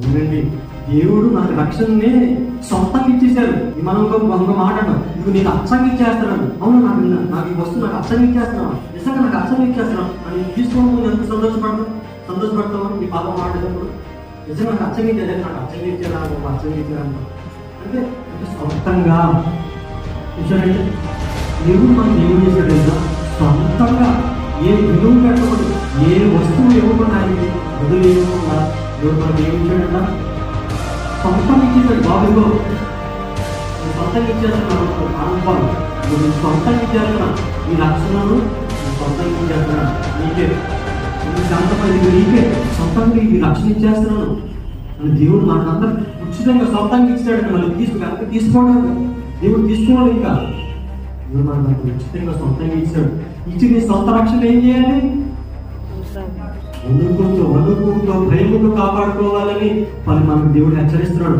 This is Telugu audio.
అవునండి దేవుడు నాకు రక్షణనే సొంతంగా ఇచ్చేసాడు మనం ఒక ఒక మాట నువ్వు ఇప్పుడు నీకు అచ్చంగా ఇచ్చేస్తున్నాను అవును నాకు నాకు ఈ వస్తువు నాకు అచ్చంగా ఇచ్చేస్తున్నావు. నిజంగా నాకు అచ్చంగా ఇచ్చేస్తున్నావు. అని తీసుకోవడం ఎంత సంతోషపడతావు సంతోషపడతావు? నీ పాప మాట్లాడేటప్పుడు నిజంగా నాకు అచ్చంగా ఇచ్చేది. నాకు అచ్చంగా ఇచ్చేదా? నాకు అచ్చంగా ఇచ్చేదా? అంటే అంటే సొంతంగా చూసారంటే దేవుడు మనం దేవుడు చేశాడు సొంతంగా ఏ విలువ పెట్టకూడదు ఏ వస్తువు ఇవ్వకుండా దేవుడు మనకి ఏమి ఇచ్చాడట సొంతంగా ఇచ్చేసాడు బాబుగో నేను సొంతంగా ఇచ్చేస్తున్నాను అనుభవం నువ్వు సొంతంగా ఇచ్చేస్తున్నా నీ రక్షణను నువ్వు సొంతంగా ఇచ్చేస్తున్నా నీకే. నువ్వు శాంతమైంది నీకే. సొంతంగా ఈ రక్షణ ఇచ్చేస్తున్నాను. అని దేవుడు మనకందరూ ఉచితంగా సొంతంగా ఇచ్చాడు మళ్ళీ తీసుకు కనుక తీసుకోవడం దేవుడు తీసుకోవాలి ఇంకా. దేవుడు మనకు ఉచితంగా సొంతంగా ఇచ్చాడు. ఇచ్చి నీ సొంత రక్షణ ఏం చేయాలి? వణుకుతో వణుకుతో ప్రేమతో కాపాడుకోవాలని పలు మనకు దేవుడు హెచ్చరిస్తున్నాడు.